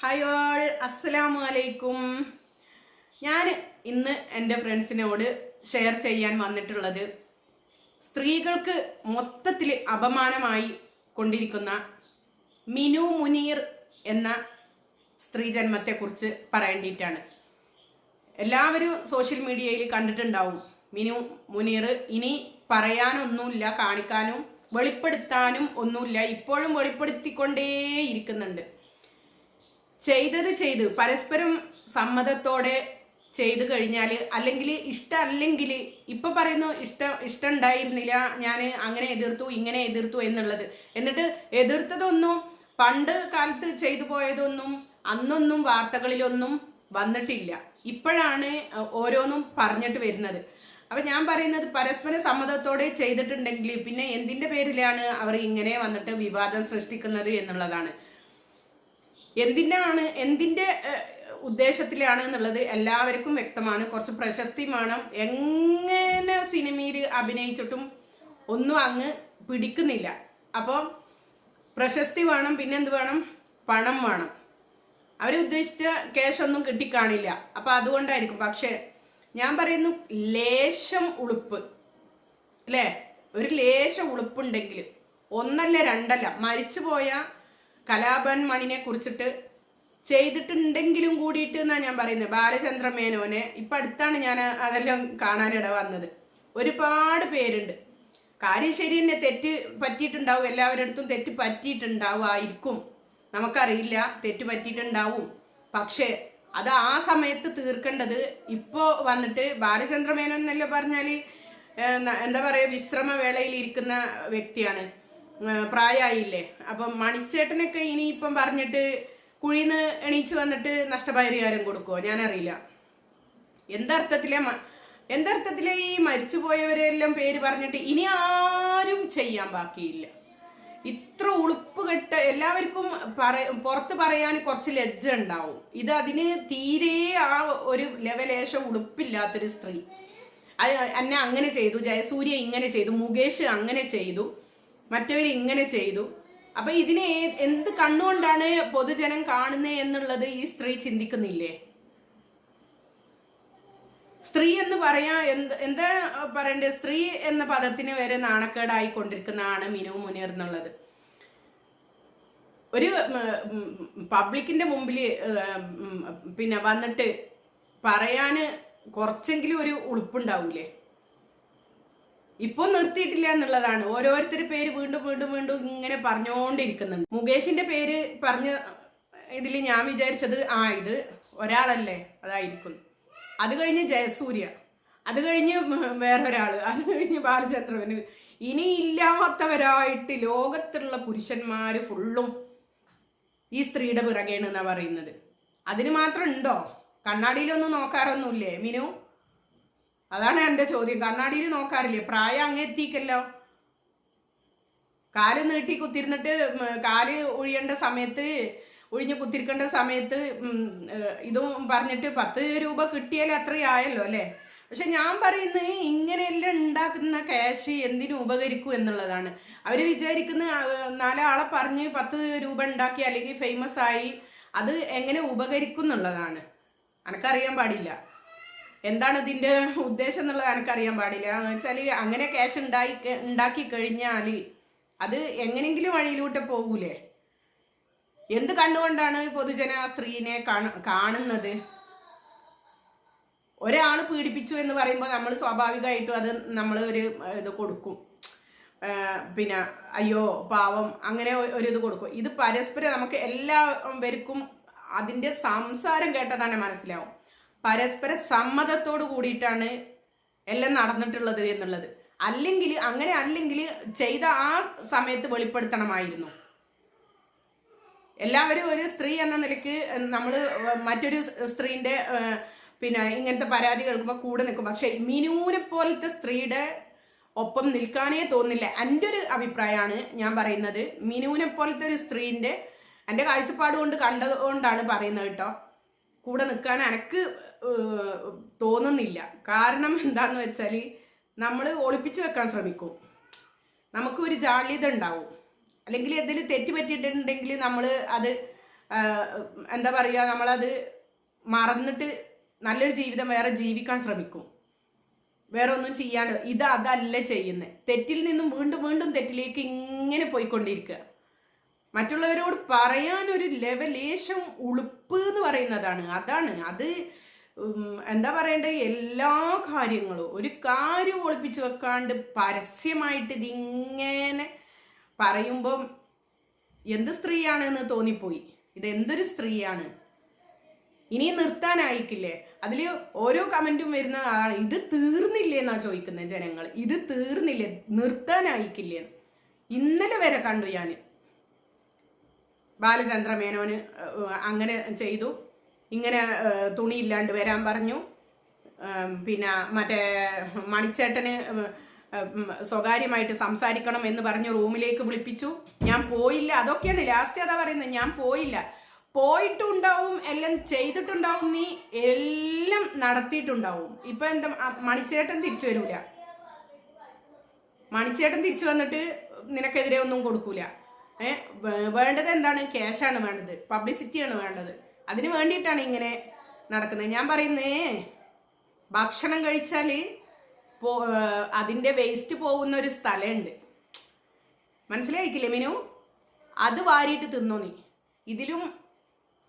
Hi all അസ്സലാമു അലൈക്കും ഞാൻ ഇന്ന് എന്റെ ഫ്രണ്ട്സിനോട് ഷെയർ ചെയ്യാൻ വന്നിട്ടുള്ളത് സ്ത്രീകൾക്ക് മൊത്തത്തിൽ അപമാനമായി കൊണ്ടിരിക്കുന്ന മിനു മുനീർ എന്ന സ്ത്രീ ജന്മത്തെക്കുറിച്ച് പറയേണ്ടിയിട്ടാണ്. എല്ലാവരും സോഷ്യൽ മീഡിയയിൽ കണ്ടിട്ടുണ്ടാവും. മിനു മുനീർ ഇനി പറയാനൊന്നുമില്ല കാണിക്കാനും വെളിപ്പെടുത്താനും ഒന്നുമില്ല ഇപ്പോഴും വെളിപ്പെടുത്തിക്കൊണ്ടേയിരിക്കുന്നുണ്ട്. ചെയ്തത് ചെയ്ത് പരസ്പരം സമ്മതത്തോടെ ചെയ്തു കഴിഞ്ഞാൽ അല്ലെങ്കിൽ ഇഷ്ടമല്ലെങ്കിൽ ഇപ്പം പറയുന്നു ഇഷ്ടം ഇഷ്ടം ഉണ്ടായിരുന്നില്ല ഞാൻ അങ്ങനെ എതിർത്തു ഇങ്ങനെ എതിർത്തു എന്നുള്ളത്. എന്നിട്ട് എതിർത്തതൊന്നും പണ്ട് കാലത്ത് ചെയ്തു പോയതൊന്നും അന്നൊന്നും വാർത്തകളിലൊന്നും വന്നിട്ടില്ല. ഇപ്പോഴാണ് ഓരോന്നും പറഞ്ഞിട്ട് വരുന്നത്. അപ്പം ഞാൻ പറയുന്നത് പരസ്പര സമ്മതത്തോടെ ചെയ്തിട്ടുണ്ടെങ്കിൽ പിന്നെ എന്തിന്റെ പേരിലാണ് അവർ ഇങ്ങനെ വന്നിട്ട് വിവാദം സൃഷ്ടിക്കുന്നത് എന്നുള്ളതാണ്. എന്തിനാണ് എന്തിന്റെ ഉദ്ദേശത്തിലാണ് എന്നുള്ളത് എല്ലാവർക്കും വ്യക്തമാണ്. കുറച്ച് പ്രശസ്തി വേണം. എങ്ങനെ സിനിമയിൽ അഭിനയിച്ചിട്ടും ഒന്നും അങ്ങ് പിടിക്കുന്നില്ല. അപ്പോൾ പ്രശസ്തി വേണം പിന്നെ എന്ത് വേണം? പണം വേണം. അവർ ഉദ്ദേശിച്ച ക്യാഷ് ഒന്നും കിട്ടിക്കാണില്ല. അപ്പോൾ അതുകൊണ്ടായിരിക്കും. പക്ഷേ ഞാൻ പറയുന്നു ലേശം ഉളുപ്പ്. അല്ലേ? ഒരു ലേശം ഉളുപ്പുണ്ടെങ്കിൽ ഒന്നല്ല രണ്ടല്ല മരിച്ചു മരിച്ചുപോയ കലാപൻ മണിനെ കുറിച്ചിട്ട് ചെയ്തിട്ടുണ്ടെങ്കിലും കൂടിയിട്ട് എന്നാണ് ഞാൻ പറയുന്നത്? ബാലചന്ദ്ര മേനോനെ. ഇപ്പൊ അടുത്താണ് ഞാൻ അതെല്ലാം കാണാനിട വന്നത്. ഒരുപാട് പേരുണ്ട്. കാര്യം ശരി തന്നെ തെറ്റ് പറ്റിയിട്ടുണ്ടാവും. എല്ലാവരുടെ അടുത്തും തെറ്റ് പറ്റിയിട്ടുണ്ടാവുമായിരിക്കും. നമുക്കറിയില്ല. തെറ്റ് പറ്റിയിട്ടുണ്ടാവും. പക്ഷേ അത് ആ സമയത്ത് തീർക്കേണ്ടത് ഇപ്പോ വന്നിട്ട് ബാലചന്ദ്ര മേനോൻ എന്നല്ല പറഞ്ഞാൽ എന്താ പറയാ വിശ്രമവേളയിൽ ഇരിക്കുന്ന വ്യക്തിയാണ്. പ്രായമായില്ലേ അപ്പം മണിച്ചേട്ടനൊക്കെ ഇനിയിപ്പം പറഞ്ഞിട്ട് കുഴിന്ന് എണീച്ച് വന്നിട്ട് നഷ്ടപരിഹാരം കൊടുക്കുമോ ഞാനറിയില്ല. എന്തർത്ഥത്തിലെ എന്തർത്ഥത്തിലെ ഈ മരിച്ചുപോയവരെല്ലാം പേര് പറഞ്ഞിട്ട് ഇനി ആരും ചെയ്യാൻ ബാക്കിയില്ല. ഇത്ര ഉളുപ്പ് കെട്ട എല്ലാവർക്കും പറ പുറത്ത് പറയാൻ കുറച്ച് ലജ്ജ ഉണ്ടാവും. ഇത് അതിന് തീരെ ആ ഒരു ലെവലേശം ഉളുപ്പില്ലാത്തൊരു സ്ത്രീ. അത് എന്നെ അങ്ങനെ ചെയ്തു ജയസൂര്യ ഇങ്ങനെ ചെയ്തു മുകേഷ് അങ്ങനെ ചെയ്തു. മറ്റവർ ഇങ്ങനെ ചെയ്തു. അപ്പൊ ഇതിനെ എന്ത് കണ്ണുകൊണ്ടാണ് പൊതുജനം കാണുന്നത് എന്നുള്ളത് ഈ സ്ത്രീ ചിന്തിക്കുന്നില്ലേ? സ്ത്രീ എന്ന് പറയാ എന്ത് എന്താ പറയണ്ടേ? സ്ത്രീ എന്ന പദത്തിന് വരെ നാണക്കേടായി കൊണ്ടിരിക്കുന്നതാണ് മിനു മുനീർ എന്നുള്ളത്. ഒരു പബ്ലിക്കിന്റെ മുമ്പിൽ പിന്നെ വന്നിട്ട് പറയാന് കുറച്ചെങ്കിലും ഒരു ഉളുപ്പുണ്ടാവൂലേ? ഇപ്പൊ നിർത്തിയിട്ടില്ല എന്നുള്ളതാണ്. ഓരോരുത്തരുടെ പേര് വീണ്ടും വീണ്ടും വീണ്ടും ഇങ്ങനെ പറഞ്ഞുകൊണ്ടിരിക്കുന്നുണ്ട് മുകേഷിന്റെ പേര് പറഞ്ഞ ഇതിൽ ഞാൻ വിചാരിച്ചത് ആ ഇത് ഒരാളല്ലേ? അതായിരിക്കും. അത് കഴിഞ്ഞ് ജയസൂര്യ. അത് കഴിഞ്ഞ് വേറൊരാൾ. അത് കഴിഞ്ഞ് ബാലചന്ദ്രവന് ഇനി ഇല്ലാത്തവരായിട്ട് ലോകത്തുള്ള പുരുഷന്മാര് ഫുള്ളും ഈ സ്ത്രീയുടെ പിറകേണെന്നാ പറയുന്നത്. അതിന് മാത്രം ഉണ്ടോ? കണ്ണാടിയിലൊന്നും നോക്കാറൊന്നുമില്ലേ മിനു? അതാണ് എന്റെ ചോദ്യം. കണ്ണാടിയിൽ നോക്കാറില്ലേ? പ്രായം അങ്ങ് എത്തിക്കല്ലോ കാൽ നീട്ടി കുത്തിരുന്നിട്ട് കാൽ ഒഴിയേണ്ട സമയത്ത് ഒഴിഞ്ഞ് കുത്തിരിക്കേണ്ട സമയത്ത് ഇതും പറഞ്ഞിട്ട് പത്ത് രൂപ കിട്ടിയാൽ അത്രയായല്ലോ അല്ലേ? പക്ഷെ ഞാൻ പറയുന്നത് ഇങ്ങനെയെല്ലാം ഉണ്ടാക്കുന്ന ക്യാഷ് എന്തിനു ഉപകരിക്കും എന്നുള്ളതാണ്. അവർ വിചാരിക്കുന്ന നാലാളെ പറഞ്ഞ് പത്ത് രൂപ ഉണ്ടാക്കി അല്ലെങ്കിൽ ഫേമസ് ആയി അത് എങ്ങനെ ഉപകരിക്കും എന്നുള്ളതാണ്. അനക്കറിയാൻ പാടില്ല. എന്താണ് ഇതിന്റെ ഉദ്ദേശം എന്നുള്ളത് എനിക്കറിയാൻ പാടില്ല. എന്ന് വെച്ചാൽ അങ്ങനെ ക്യാഷ് ഉണ്ടായി ഉണ്ടാക്കി കഴിഞ്ഞാൽ അത് എങ്ങനെങ്കിലും വഴിയിലൂടെ പോകൂലേ എന്ത് കണ്ടുകൊണ്ടാണ് പൊതുജന സ്ത്രീനെ കാണുന്നത്? ഒരാൾ പീഡിപ്പിച്ചു എന്ന് പറയുമ്പോൾ നമ്മൾ സ്വാഭാവികമായിട്ടും അത് നമ്മൾ ഒരു ഇത് കൊടുക്കും. പിന്നെ അയ്യോ പാവം അങ്ങനെ ഒരു ഇത് കൊടുക്കും. ഇത് പരസ്പരം നമുക്ക് എല്ലാവർക്കും അതിന്റെ സംസാരം കേട്ടാൽ തന്നെ മനസ്സിലാവും. പരസ്പര സമ്മതത്തോട് കൂടിയിട്ടാണ് എല്ലാം നടന്നിട്ടുള്ളത് എന്നുള്ളത്. അല്ലെങ്കിൽ അങ്ങനെ അല്ലെങ്കിൽ ചെയ്ത ആ സമയത്ത് വെളിപ്പെടുത്തണമായിരുന്നു. എല്ലാവരും ഒരു സ്ത്രീ എന്ന നിലയ്ക്ക് നമ്മൾ മറ്റൊരു സ്ത്രീന്റെ പിന്നെ ഇങ്ങനത്തെ പരാതി കേൾക്കുമ്പോൾ കൂടെ നിൽക്കും. പക്ഷേ മിനൂനെ പോലത്തെ സ്ത്രീയുടെ ഒപ്പം നിൽക്കാനേ തോന്നില്ല. എന്റെ ഒരു അഭിപ്രായമാണ് ഞാൻ പറയുന്നത്. മിനൂനെ പോലത്തെ ഒരു സ്ത്രീന്റെ എന്റെ കാഴ്ചപ്പാട് കൊണ്ട് കണ്ടത് കൊണ്ടാണ് പറയുന്നത് കേട്ടോ. കൂടെ നിൽക്കാൻ എനക്ക് തോന്നുന്നില്ല. കാരണം എന്താന്ന് വെച്ചാൽ നമ്മൾ ഒളിപ്പിച്ചു വെക്കാൻ ശ്രമിക്കും. നമുക്ക് ഒരു ജാള്യത ഉണ്ടാവും അല്ലെങ്കിൽ എന്തെങ്കിലും തെറ്റ് പറ്റിയിട്ടുണ്ടെങ്കിൽ നമ്മൾ അത് എന്താ പറയുക നമ്മളത് മറന്നിട്ട് നല്ലൊരു ജീവിതം വേറെ ജീവിക്കാൻ ശ്രമിക്കും. വേറെ ഒന്നും ചെയ്യാണ്ട് ഇത് അതല്ല ചെയ്യുന്നത് തെറ്റിൽ നിന്നും വീണ്ടും വീണ്ടും തെറ്റിലേക്ക് ഇങ്ങനെ പോയിക്കൊണ്ടിരിക്കുക മറ്റുള്ളവരോട് പറയാൻ ഒരു ലെവൽ ലെവലേശം ഉളുപ്പ് എന്ന് പറയുന്നതാണ്. അതാണ്. അത് എന്താ പറയണ്ടേ? എല്ലാ കാര്യങ്ങളും ഒരു കാര്യം ഒളിപ്പിച്ചു വെക്കാണ്ട് പരസ്യമായിട്ട് ഇതിങ്ങനെ പറയുമ്പം എന്ത് സ്ത്രീയാണ് എന്ന് തോന്നിപ്പോയി. ഇത് എന്തൊരു സ്ത്രീയാണ്? ഇനി നിർത്താനായിക്കില്ലേ? അതിൽ ഓരോ കമന്റും വരുന്ന ഇത് തീർന്നില്ലേ എന്നാ ചോദിക്കുന്നത് ജനങ്ങൾ ഇത് തീർന്നില്ലേ? നിർത്താനായിക്കില്ലേ ഇന്നലെ വരെ കണ്ടു ഞാൻ ബാലചന്ദ്ര മേനോന് അങ്ങനെ ചെയ്തു. ഇങ്ങനെ തുണിയില്ലാണ്ട് വരാൻ പറഞ്ഞു. പിന്നെ മറ്റേ മണിച്ചേട്ടന് സ്വകാര്യമായിട്ട് സംസാരിക്കണം എന്ന് പറഞ്ഞു റൂമിലേക്ക് വിളിപ്പിച്ചു. ഞാൻ പോയില്ല. അതൊക്കെയാണ് ലാസ്റ്റ് അതാ പറയുന്നത്. ഞാൻ പോയില്ല. പോയിട്ടുണ്ടാവും എല്ലാം ചെയ്തിട്ടുണ്ടാവും നീ എല്ലാം നടത്തിയിട്ടുണ്ടാവും. ഇപ്പൊ എന്താ മണിച്ചേട്ടൻ തിരിച്ചു വരൂല. മണിച്ചേട്ടൻ തിരിച്ചു വന്നിട്ട് നിനക്കെതിരെ ഒന്നും കൊടുക്കൂല. വേണ്ടത് എന്താണ്? ക്യാഷാണ് വേണ്ടത്. പബ്ലിസിറ്റിയാണ് വേണ്ടത്. അതിന് വേണ്ടിയിട്ടാണ് ഇങ്ങനെ നടക്കുന്നത്. ഞാൻ പറയുന്നേ ഭക്ഷണം കഴിച്ചാൽ പോ അതിന്റെ വേസ്റ്റ് പോകുന്ന ഒരു സ്ഥലമുണ്ട്. മനസ്സിലായിക്കില്ലേ മിനു? അത് വാരിയിട്ട് തിന്നോ നീ. ഇതിലും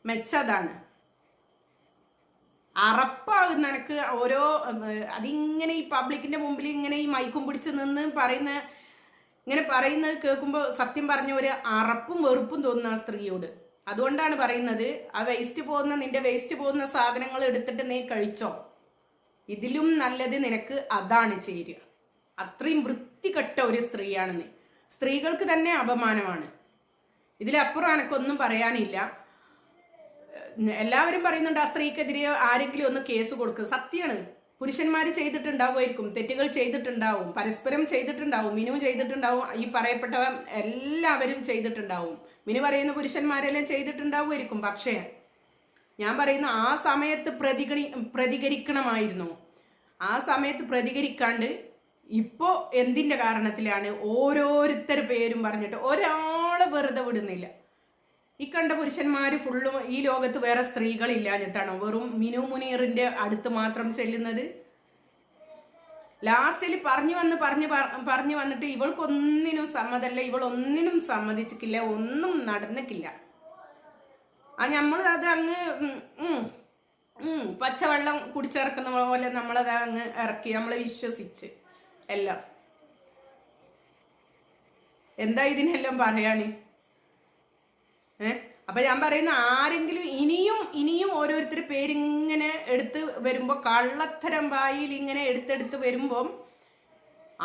മെച്ചതാണ്. അറപ്പാകും നിനക്ക് ഓരോ അതിങ്ങനെ ഈ പബ്ലിക്കിന്റെ മുമ്പിൽ ഇങ്ങനെ ഈ മൈക്കും പിടിച്ച് നിന്ന് പറയുന്ന ഇങ്ങനെ പറയുന്നത് കേൾക്കുമ്പോൾ സത്യം പറഞ്ഞ ഒരു അറപ്പും വെറുപ്പും തോന്നുന്ന ആ സ്ത്രീയോട്. അതുകൊണ്ടാണ് പറയുന്നത് ആ വേസ്റ്റ് പോകുന്ന നിന്റെ വേസ്റ്റ് പോകുന്ന സാധനങ്ങൾ എടുത്തിട്ട് നീ കഴിച്ചോ? ഇതിലും നല്ലത് നിനക്ക് അതാണ് ചേരുക. അത്രയും വൃത്തികെട്ട ഒരു സ്ത്രീയാണ് നീ. സ്ത്രീകൾക്ക് തന്നെ അപമാനമാണ്. ഇതിലപ്പുറം എനക്കൊന്നും പറയാനില്ല. എല്ലാവരും പറയുന്നുണ്ട് ആ സ്ത്രീക്കെതിരെ ആരെങ്കിലും ഒന്ന് കേസ് കൊടുക്കുക സത്യമാണ് പുരുഷന്മാർ ചെയ്തിട്ടുണ്ടാവുമായിരിക്കും തെറ്റുകൾ ചെയ്തിട്ടുണ്ടാവും പരസ്പരം ചെയ്തിട്ടുണ്ടാവും മിനു ചെയ്തിട്ടുണ്ടാവും ഈ പറയപ്പെട്ടവ എല്ലാവരും ചെയ്തിട്ടുണ്ടാവും. മിനു പറയുന്ന പുരുഷന്മാരെല്ലാം ചെയ്തിട്ടുണ്ടാവുമായിരിക്കും പക്ഷേ ഞാൻ പറയുന്ന ആ സമയത്ത് പ്രതികരി പ്രതികരിക്കണമായിരുന്നു. ആ സമയത്ത് പ്രതികരിക്കാണ്ട് ഇപ്പോൾ എന്തിന്റെ കാരണത്തിലാണ് ഓരോരുത്തർ പേരും പറഞ്ഞിട്ട് ഒരാളെ വെറുതെ വിടുന്നില്ല. ഈ കണ്ട പുരുഷന്മാർ ഫുള്ളും ഈ ലോകത്ത് വേറെ സ്ത്രീകളില്ലാഞ്ഞിട്ടാണോ വെറും മിനു മുനീറിന്റെ അടുത്ത് മാത്രം ചെല്ലുന്നത്? ലാസ്റ്റിൽ പറഞ്ഞു വന്ന് പറഞ്ഞു പറഞ്ഞു വന്നിട്ട് ഇവൾക്കൊന്നിനും സമ്മതല്ല ഇവൾ ഒന്നിനും സമ്മതിച്ചിട്ടില്ല ഒന്നും നടന്നിട്ടില്ല. ആ നമ്മൾ അത് അങ്ങ് പച്ചവെള്ളം കുടിച്ചിറക്കുന്ന പോലെ നമ്മളത് അങ്ങ് ഇറക്കി നമ്മളെ വിശ്വസിച്ച് എല്ലാം. എന്താ ഇതിനെല്ലാം പറയാന്? ഏ? അപ്പൊ ഞാൻ പറയുന്ന ആരെങ്കിലും ഇനിയും ഇനിയും ഓരോരുത്തർ പേരിങ്ങനെ എടുത്ത് വരുമ്പോൾ കള്ളത്തരം വായിൽ ഇങ്ങനെ എടുത്തെടുത്ത് വരുമ്പം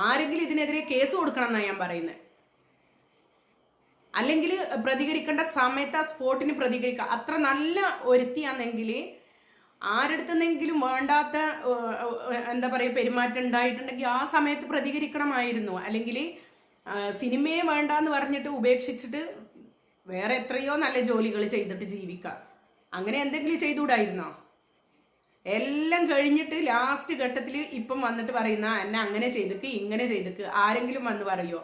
ആരെങ്കിലും ഇതിനെതിരെ കേസ് കൊടുക്കണം എന്നാണ് ഞാൻ പറയുന്നത് അല്ലെങ്കിൽ പ്രതികരിക്കേണ്ട സമയത്ത് ആ സ്പോട്ടിന് പ്രതികരിക്കുക അത്ര നല്ല ഒരുത്തിയാണെങ്കിൽ ആരെടുത്തെന്നെങ്കിലും വേണ്ടാത്ത ഏഹ്, ഏഹ്, എന്താ പറയുക പെരുമാറ്റം ഉണ്ടായിട്ടുണ്ടെങ്കിൽ ആ സമയത്ത് പ്രതികരിക്കണമായിരുന്നു. അല്ലെങ്കിൽ സിനിമയെ വേണ്ടാന്ന് പറഞ്ഞിട്ട് ഉപേക്ഷിച്ചിട്ട് വേറെ എത്രയോ നല്ല ജോലികൾ ചെയ്തിട്ട് ജീവിക്കാം. അങ്ങനെ എന്തെങ്കിലും ചെയ്തുകൂടായിരുന്നോ? എല്ലാം കഴിഞ്ഞിട്ട് ലാസ്റ്റ് ഘട്ടത്തിൽ ഇപ്പം വന്നിട്ട് പറയുന്ന എന്നെ അങ്ങനെ ചെയ്തിക്ക് ഇങ്ങനെ ചെയ്തിക്ക് ആരെങ്കിലും വന്ന് പറയോ?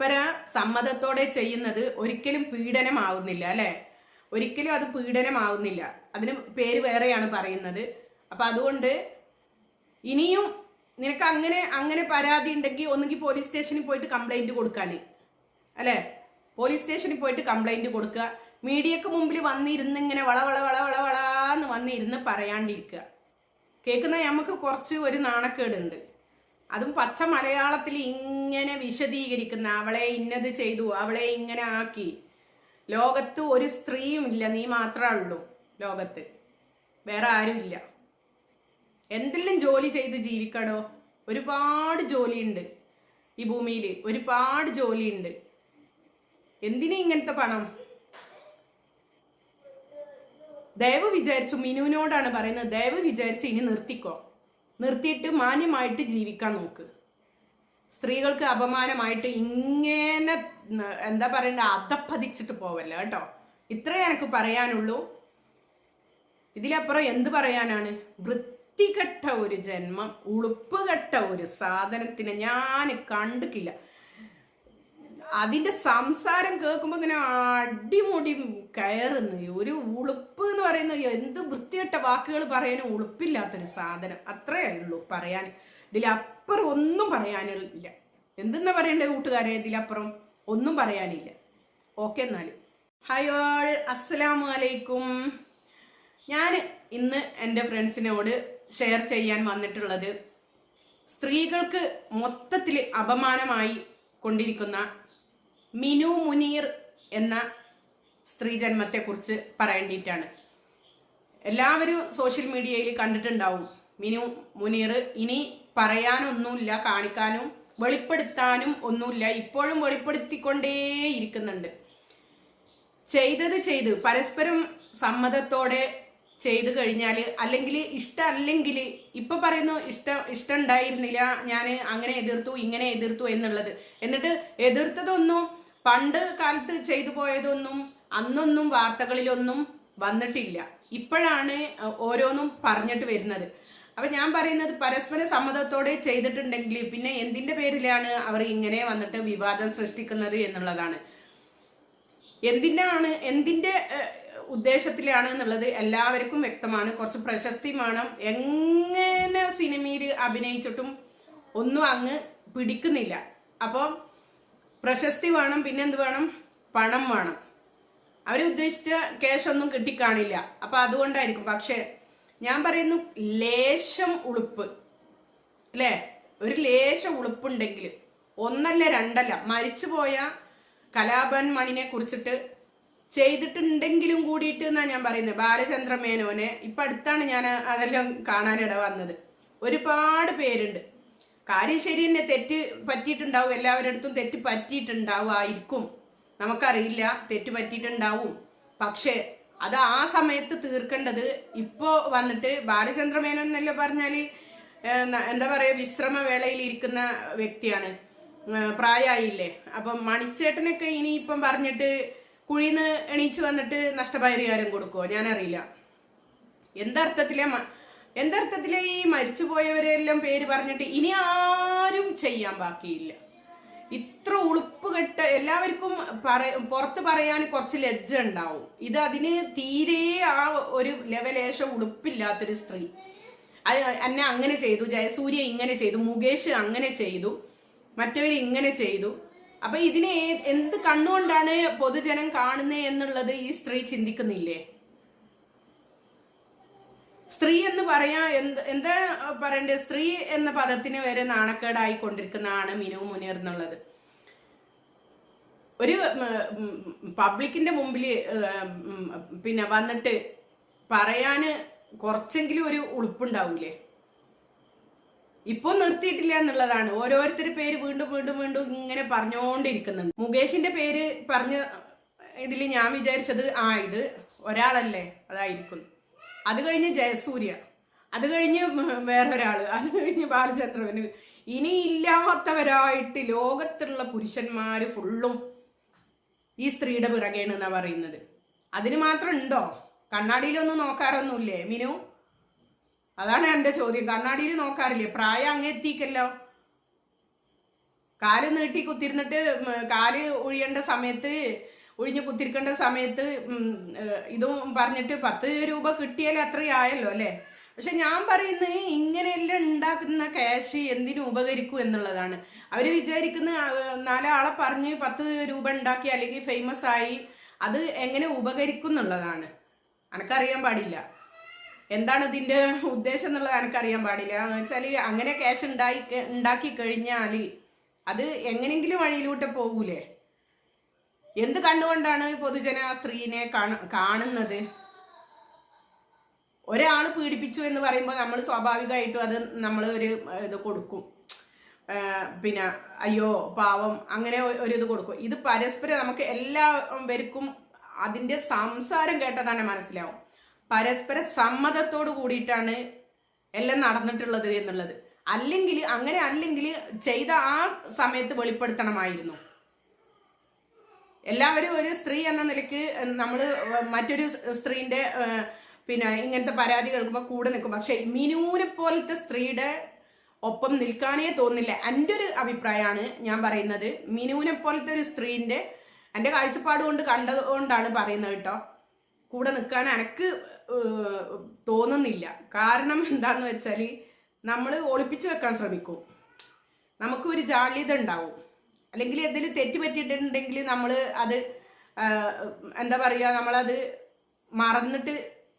പര സമ്മതത്തോടെ ചെയ്യുന്നത് ഒരിക്കലും പീഡനമാവുന്നില്ല അല്ലെ? ഒരിക്കലും അത് പീഡനമാവുന്നില്ല. അതിന് പേര് വേറെയാണ് പറയുന്നത്. അപ്പൊ അതുകൊണ്ട് ഇനിയും നിനക്ക് അങ്ങനെ അങ്ങനെ പരാതി ഉണ്ടെങ്കിൽ ഒന്നുകിൽ പോലീസ് സ്റ്റേഷനിൽ പോയിട്ട് കംപ്ലൈന്റ് കൊടുക്കാന്. അല്ലെ? പോലീസ് സ്റ്റേഷനിൽ പോയിട്ട് കംപ്ലൈന്റ് കൊടുക്കുക. മീഡിയക്ക് മുമ്പിൽ വന്നിരുന്ന് ഇങ്ങനെ വള വള വള വള വളാന്ന് വന്നിരുന്ന് പറയാണ്ടിരിക്കുക. കേൾക്കുന്ന നമുക്ക് കുറച്ച് ഒരു നാണക്കേടുണ്ട്. അതും പച്ച മലയാളത്തിൽ ഇങ്ങനെ വിശദീകരിക്കുന്ന അവളെ ഇന്നത് ചെയ്തു അവളെ ഇങ്ങനെ ആക്കി. ലോകത്ത് ഒരു സ്ത്രീയും ഇല്ല നീ മാത്രമേ ഉള്ളൂ ലോകത്ത്. വേറെ ആരും ഇല്ല. എന്തെല്ലാം ജോലി ചെയ്ത് ജീവിക്കടോ? ഒരുപാട് ജോലിയുണ്ട് ഈ ഭൂമിയിൽ. ഒരുപാട് ജോലിയുണ്ട്. എന്തിനാ ഇങ്ങനത്തെ പണം? ദയവ് വിചാരിച്ചു മിനുവിനോടാണ് പറയുന്നത്. ദയവ് വിചാരിച്ച് ഇനി നിർത്തിക്കോ. നിർത്തിയിട്ട് മാന്യമായിട്ട് ജീവിക്കാൻ നോക്ക്. സ്ത്രീകൾക്ക് അപമാനമായിട്ട് ഇങ്ങനെ എന്താ പറയണ്ട അതപ്പതിച്ചിട്ട് പോവല്ല കേട്ടോ? ഇത്രേ എനിക്ക് പറയാനുള്ളൂ. ഇതിലപ്പുറം എന്ത് പറയാനാണ്? വൃത്തികെട്ട ഒരു ജന്മം ഉളുപ്പുകെട്ട ഒരു സാധനത്തിനെ ഞാൻ കണ്ടിട്ടില്ല. അതിന്റെ സംസാരം കേൾക്കുമ്പോ ഇങ്ങനെ അടിമുടി കയറുന്നു. ഒരു ഉളുപ്പ് എന്ന് പറയുന്നത് എന്ത് വൃത്തികെട്ട വാക്കുകൾ പറയാനും ഉളുപ്പില്ലാത്തൊരു സാധനം. അത്രേ ഉള്ളൂ പറയാൻ. ഇതിലപ്പുറം ഒന്നും പറയാനില്ല. എന്തെന്നാ പറയണ്ടേ കൂട്ടുകാരെ? ഇതിലപ്പുറം ഒന്നും പറയാനില്ല. ഓക്കെ എന്നാൽ ഹായ് ഓൾ അസ്സലാമു അലൈക്കും. ഞാൻ ഇന്ന് എന്റെ ഫ്രണ്ട്സിനോട് ഷെയർ ചെയ്യാൻ വന്നിട്ടുള്ളത് സ്ത്രീകൾക്ക് മൊത്തത്തിൽ അപമാനമായി കൊണ്ടിരിക്കുന്ന മിനു മുനീർ എന്ന സ്ത്രീ ജന്മത്തെക്കുറിച്ച് പറയേണ്ടിയിട്ടാണ്. എല്ലാവരും സോഷ്യൽ മീഡിയയിൽ കണ്ടിട്ടുണ്ടാവും. മിനു മുനീർ ഇനി പറയാനൊന്നുമില്ല കാണിക്കാനും വെളിപ്പെടുത്താനും ഒന്നുമില്ല ഇപ്പോഴും വെളിപ്പെടുത്തിക്കൊണ്ടേയിരിക്കുന്നുണ്ട്. ചെയ്തത് ചെയ്ത് പരസ്പരം സമ്മതത്തോടെ ചെയ്തു കഴിഞ്ഞാൽ അല്ലെങ്കിൽ ഇഷ്ടമല്ലെങ്കിൽ ഇപ്പൊ പറയുന്നു ഇഷ്ട ഇഷ്ടം ഉണ്ടായിരുന്നില്ല ഞാൻ അങ്ങനെ എതിർത്തു ഇങ്ങനെ എതിർത്തു എന്നുള്ളത്. എന്നിട്ട് എതിർത്തതൊന്നും പണ്ട് കാലത്ത് ചെയ്തു പോയതൊന്നും അന്നൊന്നും വാർത്തകളിലൊന്നും വന്നിട്ടില്ല. ഇപ്പോഴാണ് ഓരോന്നും പറഞ്ഞിട്ട് വരുന്നത്. അപ്പൊ ഞാൻ പറയുന്നത് പരസ്പര സമ്മതത്തോടെ ചെയ്തിട്ടുണ്ടെങ്കിൽ പിന്നെ എന്തിന്റെ പേരിലാണ് അവർ ഇങ്ങനെ വന്നിട്ട് വിവാദം സൃഷ്ടിക്കുന്നത് എന്നുള്ളതാണ്. എന്തിനാണ് എന്തിന്റെ ഉദ്ദേശത്തിലാണ് എന്നുള്ളത് എല്ലാവർക്കും വ്യക്തമാണ്. കുറച്ച് പ്രശസ്തി വേണം. എങ്ങനെ സിനിമയിൽ അഭിനയിച്ചിട്ടും ഒന്നും അങ്ങ് പിടിക്കുന്നില്ല. അപ്പോൾ പ്രശസ്തി വേണം പിന്നെന്ത് വേണം? പണം വേണം. അവർ ഉദ്ദേശിച്ച ക്യാഷ് ഒന്നും കിട്ടിക്കാണില്ല. അപ്പൊ അതുകൊണ്ടായിരിക്കും. പക്ഷെ ഞാൻ പറയുന്നു ലേശം ഉളുപ്പ്. അല്ലേ? ഒരു ലേശം ഉളുപ്പുണ്ടെങ്കിൽ ഒന്നല്ല രണ്ടല്ല മരിച്ചുപോയ കലാപൻ മണിനെ കുറിച്ചിട്ട് ചെയ്തിട്ടുണ്ടെങ്കിലും കൂടിയിട്ട് എന്നാണ് ഞാൻ പറയുന്നത് ബാലചന്ദ്ര മേനോനെ ഇപ്പൊ അടുത്താണ് ഞാൻ അതെല്ലാം കാണാനിട വന്നത്. ഒരുപാട് പേരുണ്ട്. കാര്യം ശരി തന്നെ തെറ്റ് പറ്റിയിട്ടുണ്ടാവും. എല്ലാവരുടെ തെറ്റ് പറ്റിയിട്ടുണ്ടാവുമായിരിക്കും. നമുക്കറിയില്ല തെറ്റ് പറ്റിയിട്ടുണ്ടാവും. പക്ഷേ അത് ആ സമയത്ത് തീർക്കേണ്ടത് ഇപ്പോൾ വന്നിട്ട് ബാലചന്ദ്ര മേനോൻ പറഞ്ഞാൽ എന്താ പറയുക വിശ്രമ വേളയിൽ ഇരിക്കുന്ന വ്യക്തിയാണ്. പ്രായമായില്ലേ അപ്പം മണിച്ചേട്ടനൊക്കെ ഇനിയിപ്പം പറഞ്ഞിട്ട് കുഴിന്ന് എണീച്ച് വന്നിട്ട് നഷ്ടപരിഹാരം കൊടുക്കുമോ ഞാനറിയില്ല. എന്തർത്ഥത്തിലെ എന്തർത്ഥത്തിലെ ഈ മരിച്ചുപോയവരെല്ലാം പേര് പറഞ്ഞിട്ട് ഇനി ആരും ചെയ്യാൻ ബാക്കിയില്ല. ഇത്ര ഉളുപ്പ് കെട്ട എല്ലാവർക്കും പറ പുറത്ത് പറയാൻ കുറച്ച് ലജ്ജ ഉണ്ടാവും. ഇത് അതിന് തീരെ ആ ഒരു ലെവലേശം ഉളുപ്പില്ലാത്തൊരു സ്ത്രീ. എന്നെ അങ്ങനെ ചെയ്തു ജയസൂര്യ ഇങ്ങനെ ചെയ്തു മുകേഷ് അങ്ങനെ ചെയ്തു മറ്റവർ ഇങ്ങനെ ചെയ്തു. അപ്പൊ ഇതിനെ എന്ത് കണ്ണുകൊണ്ടാണ് പൊതുജനം കാണുന്നത് എന്നുള്ളത് ഈ സ്ത്രീ ചിന്തിക്കുന്നില്ലേ? സ്ത്രീ എന്ന് പറയാ എന്ത് എന്താ പറയണ്ടേ? സ്ത്രീ എന്ന പദത്തിന് വരെ നാണക്കേടായി കൊണ്ടിരിക്കുന്നതാണ് മിനു മുനീർ എന്നുള്ളത്. ഒരു പബ്ലിക്കിന്റെ മുമ്പിൽ പിന്നെ വന്നിട്ട് പറയാന് കുറച്ചെങ്കിലും ഒരു ഉളുപ്പുണ്ടാവൂലേ? ഇപ്പൊ നിർത്തിയിട്ടില്ല എന്നുള്ളതാണ്. ഓരോരുത്തരുടെ പേര് വീണ്ടും വീണ്ടും വീണ്ടും ഇങ്ങനെ പറഞ്ഞുകൊണ്ടിരിക്കുന്നുണ്ട് മുകേഷിന്റെ പേര് പറഞ്ഞ ഇതിൽ ഞാൻ വിചാരിച്ചത് ആ ഇത് ഒരാളല്ലേ? അതായിരിക്കും. അത് കഴിഞ്ഞ് ജയസൂര്യ അത് കഴിഞ്ഞ് വേറൊരാൾ. അത് കഴിഞ്ഞ് ബാലചന്ദ്രവന് ഇനി ഇല്ലാത്തവരായിട്ട് ലോകത്തുള്ള പുരുഷന്മാര് ഫുള്ളും ഈ സ്ത്രീയുടെ പിറകെയാണ് എന്നാ പറയുന്നത്. അതിന് മാത്രം ഉണ്ടോ? കണ്ണാടിയിലൊന്നും നോക്കാറൊന്നുമില്ലേ മിനു? അതാണ് എന്റെ ചോദ്യം. കണ്ണാടിയിൽ നോക്കാറില്ലേ? പ്രായം അങ്ങെത്തിക്കല്ലോ കാൽ നീട്ടി കുത്തിരുന്നിട്ട് കാൽ ഒഴിയേണ്ട സമയത്ത് ഒഴിഞ്ഞ് കുത്തിരിക്കേണ്ട സമയത്ത് ഇതും പറഞ്ഞിട്ട് പത്ത് രൂപ കിട്ടിയാൽ അത്രയായല്ലോ അല്ലേ? പക്ഷെ ഞാൻ പറയുന്നത് ഇങ്ങനെയെല്ലാം ഉണ്ടാക്കുന്ന ക്യാഷ് എന്തിനു ഉപകരിക്കും എന്നുള്ളതാണ്. അവർ വിചാരിക്കുന്ന നാലാളെ പറഞ്ഞ് പത്ത് രൂപ ഉണ്ടാക്കി അല്ലെങ്കിൽ ഫേമസ് ആയി അത് എങ്ങനെ ഉപകരിക്കും എന്നുള്ളതാണ്. എനക്കറിയാൻ പാടില്ല. എന്താണ് ഇതിന്റെ ഉദ്ദേശം എന്നുള്ളത് എനിക്കറിയാൻ പാടില്ല. എന്ന് വെച്ചാൽ അങ്ങനെ ക്യാഷ് ഉണ്ടായി ഉണ്ടാക്കി കഴിഞ്ഞാൽ അത് എങ്ങനെങ്കിലും വഴിയിലൂടെ പോകൂലേ? എന്ത് കണ്ണുകൊണ്ടാണ് പൊതുജന സ്ത്രീനെ കാണുന്നത്? ഒരാൾ പീഡിപ്പിച്ചു എന്ന് പറയുമ്പോൾ നമ്മൾ സ്വാഭാവികമായിട്ടും അത് നമ്മൾ ഒരു ഇത് കൊടുക്കും. പിന്നെ അയ്യോ പാവം അങ്ങനെ ഒരു ഇത് കൊടുക്കും. ഇത് പരസ്പരം നമുക്ക് എല്ലാവർക്കും അതിന്റെ സംസാരം കേട്ടാൽ തന്നെ മനസ്സിലാവും. പരസ്പര സമ്മതത്തോട് കൂടിയിട്ടാണ് എല്ലാം നടന്നിട്ടുള്ളത് എന്നുള്ളത്. അല്ലെങ്കിൽ അങ്ങനെ അല്ലെങ്കിൽ ചെയ്ത ആ സമയത്ത് വെളിപ്പെടുത്തണമായിരുന്നു. എല്ലാവരും ഒരു സ്ത്രീ എന്ന നിലയ്ക്ക് നമ്മൾ മറ്റൊരു സ്ത്രീന്റെ പിന്നെ ഇങ്ങനത്തെ പരാതി കേൾക്കുമ്പോൾ കൂടെ നിൽക്കും. പക്ഷെ മിനൂനെ പോലത്തെ സ്ത്രീയുടെ ഒപ്പം നിൽക്കാനേ തോന്നില്ല എന്റെ ഒരു അഭിപ്രായമാണ് ഞാൻ പറയുന്നത്. മിനുവിനെ പോലത്തെ ഒരു സ്ത്രീന്റെ എന്റെ കാഴ്ചപ്പാട് കൊണ്ട് കണ്ടത് കൊണ്ടാണ് പറയുന്നത് കേട്ടോ. കൂടെ നിൽക്കാൻ എനിക്ക് തോന്നുന്നില്ല. കാരണം എന്താന്ന് വെച്ചാൽ നമ്മൾ ഒളിപ്പിച്ചു വെക്കാൻ ശ്രമിക്കും. നമുക്കൊരു ജാള്യത ഉണ്ടാവും. അല്ലെങ്കിൽ എന്തെങ്കിലും തെറ്റ് പറ്റിയിട്ടുണ്ടെങ്കിൽ നമ്മൾ അത് എന്താ പറയുക നമ്മളത് മറന്നിട്ട്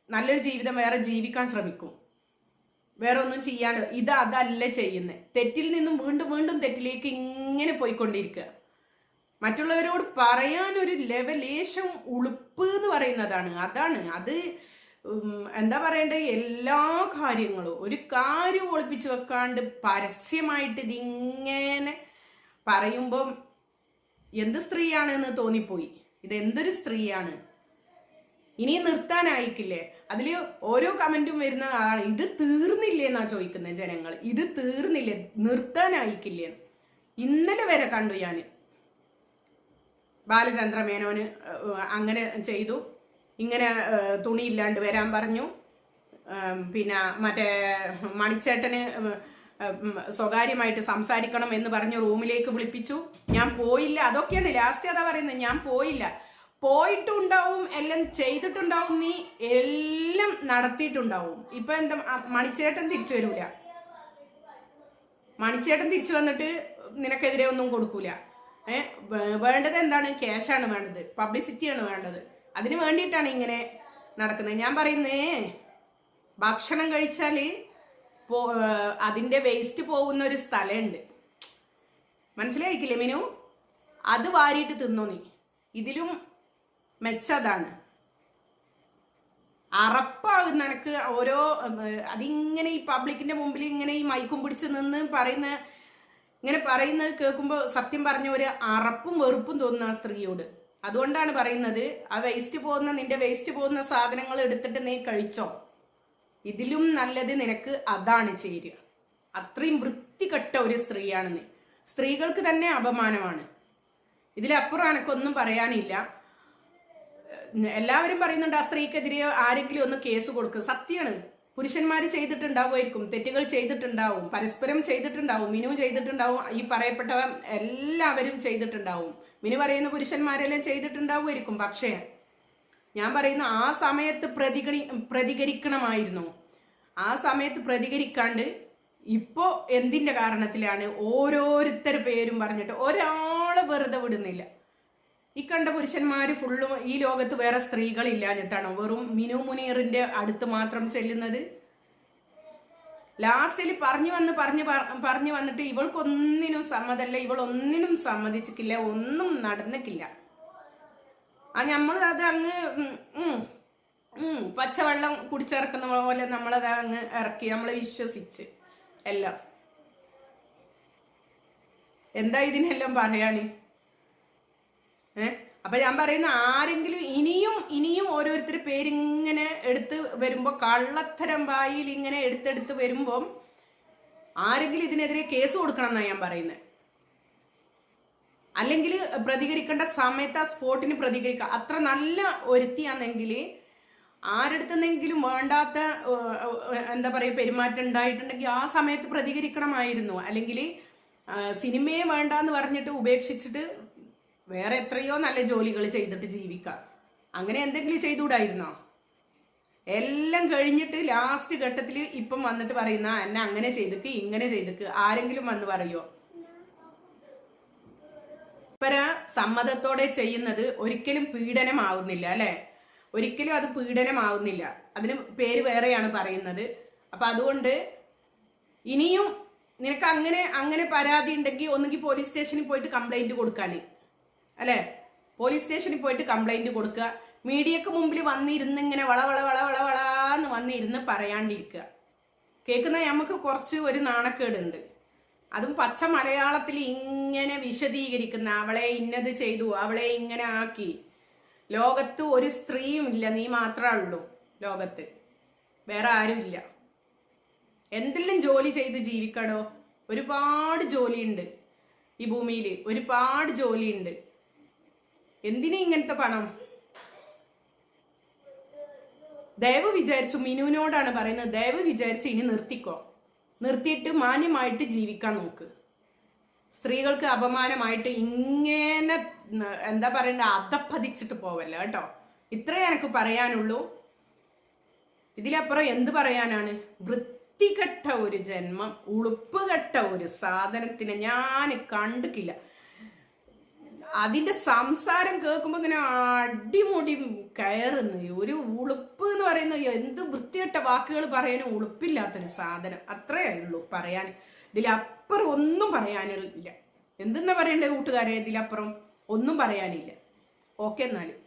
നല്ലൊരു ജീവിതം വേറെ ജീവിക്കാൻ ശ്രമിക്കും. വേറെ ഒന്നും ചെയ്യാണ്ട് ഇത് അതല്ല ചെയ്യുന്നത് തെറ്റിൽ നിന്നും വീണ്ടും വീണ്ടും തെറ്റിലേക്ക് ഇങ്ങനെ പോയിക്കൊണ്ടിരിക്കുക മറ്റുള്ളവരോട് പറയാൻ ഒരു ലെവലേശം ഉളുപ്പ് എന്ന് പറയുന്നതാണ്. അതാണ്. അത് എന്താ പറയണ്ടേ എല്ലാ കാര്യങ്ങളും. ഒരു കാര്യം ഒളിപ്പിച്ചു വെക്കാണ്ട് പരസ്യമായിട്ട് ഇതിങ്ങനെ പറയുമ്പം എന്ത് സ്ത്രീയാണ് എന്ന് തോന്നിപ്പോയി. ഇത് എന്തൊരു സ്ത്രീയാണ്? ഇനി നിർത്താനായിക്കില്ലേ? അതിൽ ഓരോ കമന്റും വരുന്ന ഇത് തീർന്നില്ലേ എന്നാ ചോദിക്കുന്നത് ജനങ്ങൾ ഇത് തീർന്നില്ലേ? നിർത്താനായിക്കില്ലേ? ഇന്നലെ വരെ കണ്ടു ഞാൻ ബാലചന്ദ്ര മേനോന് അങ്ങനെ ചെയ്തു. ഇങ്ങനെ തുണിയില്ലാണ്ട് വരാൻ പറഞ്ഞു. പിന്നെ മറ്റേ മണിച്ചേട്ടന് സ്വകാര്യമായിട്ട് സംസാരിക്കണം എന്ന് പറഞ്ഞ് റൂമിലേക്ക് വിളിപ്പിച്ചു. ഞാൻ പോയില്ല. അതൊക്കെയാണ് ലാസ്റ്റ് അതാ പറയുന്നത്. ഞാൻ പോയില്ല. പോയിട്ടുണ്ടാവും എല്ലാം ചെയ്തിട്ടുണ്ടാവും നീ എല്ലാം നടത്തിയിട്ടുണ്ടാവും. ഇപ്പൊ എന്താ മണിച്ചേട്ടൻ തിരിച്ചു വരൂല. മണിച്ചേട്ടൻ തിരിച്ചു വന്നിട്ട് നിനക്കെതിരെ ഒന്നും കൊടുക്കൂല. ഏ വേണ്ടത് എന്താണ്? ക്യാഷാണ് വേണ്ടത്. പബ്ലിസിറ്റിയാണ് വേണ്ടത്. അതിന് വേണ്ടിയിട്ടാണ് ഇങ്ങനെ നടക്കുന്നത്. ഞാൻ പറയുന്നേ ഭക്ഷണം കഴിച്ചാൽ അതിന്റെ വേസ്റ്റ് പോകുന്ന ഒരു സ്ഥലമുണ്ട് മനസ്സിലായിക്കില്ലേ മിനു? അത് വാരിയിട്ട് തിന്നു നീ. ഇതിലും മെച്ചതാണ്. അറപ്പാകും നിനക്ക് ഓരോ അതിങ്ങനെ ഈ പബ്ലിക്കിന്റെ മുമ്പിൽ ഇങ്ങനെ ഈ മൈക്കും പിടിച്ച് നിന്ന് പറയുന്ന ഇങ്ങനെ പറയുന്നത് കേൾക്കുമ്പോൾ സത്യം പറഞ്ഞ ഒരു അറപ്പും വെറുപ്പും തോന്നുന്ന ആ സ്ത്രീയോട്. അതുകൊണ്ടാണ് പറയുന്നത് ആ വേസ്റ്റ് പോകുന്ന നിന്റെ വേസ്റ്റ് പോകുന്ന സാധനങ്ങൾ എടുത്തിട്ട് നീ കഴിച്ചോ? ഇതിലും നല്ലത് നിനക്ക് അതാണ് ചേരുക. അത്രയും വൃത്തികെട്ട ഒരു സ്ത്രീയാണ് നീ സ്ത്രീകൾക്ക് തന്നെ അപമാനമാണ്. ഇതിലപ്പുറം എനക്കൊന്നും പറയാനില്ല. എല്ലാവരും പറയുന്നുണ്ട് ആ സ്ത്രീക്കെതിരെ ആരെങ്കിലും ഒന്ന് കേസ് കൊടുക്കുക സത്യമാണ് പുരുഷന്മാർ ചെയ്തിട്ടുണ്ടാവുമായിരിക്കും. തെറ്റുകൾ ചെയ്തിട്ടുണ്ടാവും. പരസ്പരം ചെയ്തിട്ടുണ്ടാവും. മിനു ചെയ്തിട്ടുണ്ടാവും. ഈ പറയപ്പെട്ടവ എല്ലാവരും ചെയ്തിട്ടുണ്ടാവും. മിനു പറയുന്ന പുരുഷന്മാരെല്ലാം ചെയ്തിട്ടുണ്ടാവുമായിരിക്കും. പക്ഷേ ഞാൻ പറയുന്ന ആ സമയത്ത് പ്രതികരി പ്രതികരിക്കണമായിരുന്നു. ആ സമയത്ത് പ്രതികരിക്കാണ്ട് ഇപ്പോ എന്തിന്റെ കാരണത്തിലാണ് ഓരോരുത്തർ പേരും പറഞ്ഞിട്ട് ഒരാളെ വെറുതെ വിടുന്നില്ല. ഈ കണ്ട പുരുഷന്മാർ ഫുള്ളും ഈ ലോകത്ത് വേറെ സ്ത്രീകളില്ലാഞ്ഞിട്ടാണോ? വെറും മിനു മുനീറിന്റെ അടുത്ത് മാത്രം ചെല്ലുന്നത്? ലാസ്റ്റിൽ പറഞ്ഞു വന്ന് പറഞ്ഞു പറഞ്ഞു വന്നിട്ട് ഇവൾക്കൊന്നിനും സമ്മതല്ല ഇവൾ ഒന്നിനും സമ്മതിച്ചിട്ടില്ല ഒന്നും നടന്നിട്ടില്ല. ആ നമ്മൾ അത് അങ്ങ് പച്ചവെള്ളം കുടിച്ചിറക്കുന്ന പോലെ നമ്മളത് അങ്ങ് ഇറക്കി നമ്മൾ വിശ്വസിച്ച് എല്ലാം. എന്താ ഇതിനെല്ലാം പറയാന്? ഏ? അപ്പൊ ഞാൻ പറയുന്ന ആരെങ്കിലും ഇനിയും ഇനിയും ഓരോരുത്തർ പേരിങ്ങനെ എടുത്ത് വരുമ്പോ കള്ളത്തരം വായിൽ ഇങ്ങനെ എടുത്തെടുത്ത് വരുമ്പം ആരെങ്കിലും ഇതിനെതിരെ കേസ് കൊടുക്കണം എന്നാണ് ഞാൻ പറയുന്നത് അല്ലെങ്കിൽ പ്രതികരിക്കേണ്ട സമയത്ത് ആ സ്പോട്ടിന് പ്രതികരിക്കുക അത്ര നല്ല ഒരുത്തിയാണെങ്കിൽ ആരെടുത്തെന്നെങ്കിലും വേണ്ടാത്ത എന്താ പറയുക പെരുമാറ്റം ഉണ്ടായിട്ടുണ്ടെങ്കിൽ ആ സമയത്ത് പ്രതികരിക്കണമായിരുന്നു. അല്ലെങ്കിൽ സിനിമയെ വേണ്ടാന്ന് പറഞ്ഞിട്ട് ഉപേക്ഷിച്ചിട്ട് വേറെ എത്രയോ നല്ല ജോലികൾ ചെയ്തിട്ട് ജീവിക്കാം. അങ്ങനെ എന്തെങ്കിലും ചെയ്തുകൂടായിരുന്നോ? എല്ലാം കഴിഞ്ഞിട്ട് ലാസ്റ്റ് ഘട്ടത്തിൽ ഇപ്പം വന്നിട്ട് പറയുന്ന എന്നെ അങ്ങനെ ചെയ്തിക്ക് ഇങ്ങനെ ചെയ്തിക്ക് ആരെങ്കിലും വന്ന് പറയോ? പര സമ്മതത്തോടെ ചെയ്യുന്നത് ഒരിക്കലും പീഡനമാവുന്നില്ല അല്ലെ? ഒരിക്കലും അത് പീഡനമാവുന്നില്ല. അതിന് പേര് വേറെയാണ് പറയുന്നത്. അപ്പൊ അതുകൊണ്ട് ഇനിയും നിനക്ക് അങ്ങനെ അങ്ങനെ പരാതി ഉണ്ടെങ്കിൽ ഒന്നുകിൽ പോലീസ് സ്റ്റേഷനിൽ പോയിട്ട് കംപ്ലൈന്റ് കൊടുക്കാൻ അല്ലെ? പോലീസ് സ്റ്റേഷനിൽ പോയിട്ട് കംപ്ലൈന്റ് കൊടുക്കുക. മീഡിയക്ക് മുമ്പിൽ വന്നിരുന്ന് ഇങ്ങനെ വളവള വള വള വള വളാന്ന് വന്നിരുന്ന് പറയാണ്ടിരിക്കുക. കേൾക്കുന്ന നമുക്ക് കുറച്ച് ഒരു നാണക്കേടുണ്ട്. അതും പച്ച മലയാളത്തിൽ ഇങ്ങനെ വിശദീകരിക്കുന്ന അവളെ ഇന്നത് ചെയ്തു അവളെ ഇങ്ങനെ ആക്കി. ലോകത്ത് ഒരു സ്ത്രീയും ഇല്ല നീ മാത്രമേ ഉള്ളൂ ലോകത്ത്. വേറെ ആരും ഇല്ല. എന്തെല്ലാം ജോലി ചെയ്ത് ജീവിക്കണോ? ഒരുപാട് ജോലിയുണ്ട് ഈ ഭൂമിയിൽ ഒരുപാട് ജോലിയുണ്ട്. എന്തിനാ ഇങ്ങനത്തെ പണം? ദയവ് വിചാരിച്ചു മിനുവിനോടാണ് പറയുന്നത് ദയവ് വിചാരിച്ച് ഇനി നിർത്തിക്കോ. നിർത്തിയിട്ട് മാന്യമായിട്ട് ജീവിക്കാൻ നോക്ക്. സ്ത്രീകൾക്ക് അപമാനമായിട്ട് ഇങ്ങനെ എന്താ പറയണ്ട അതപ്പതിച്ചിട്ട് പോവല്ല കേട്ടോ? ഇത്രേ എനിക്ക് പറയാനുള്ളൂ. ഇതിലപ്പുറം എന്ത് പറയാനാണ്? വൃത്തികെട്ട ഒരു ജന്മം ഉളുപ്പ് കെട്ട ഒരു സാധനത്തിനെ ഞാൻ കണ്ടിട്ടില്ല. അതിന്റെ സംസാരം കേൾക്കുമ്പോ ഇങ്ങനെ അടിമുടി കയറുന്നു. ഒരു ഉളുപ്പ് എന്ന് പറയുന്ന എന്ത് വൃത്തികെട്ട വാക്കുകൾ പറയാനും ഉളുപ്പില്ലാത്തൊരു സാധനം. അത്രേ ഉള്ളൂ പറയാൻ. ഇതിലപ്പുറം ഒന്നും പറയാനില്ല. എന്തെന്നാ പറയണ്ടേ കൂട്ടുകാരെ ഇതിലപ്പുറം? ഒന്നും പറയാനില്ല. ഓക്കെ എന്നാൽ.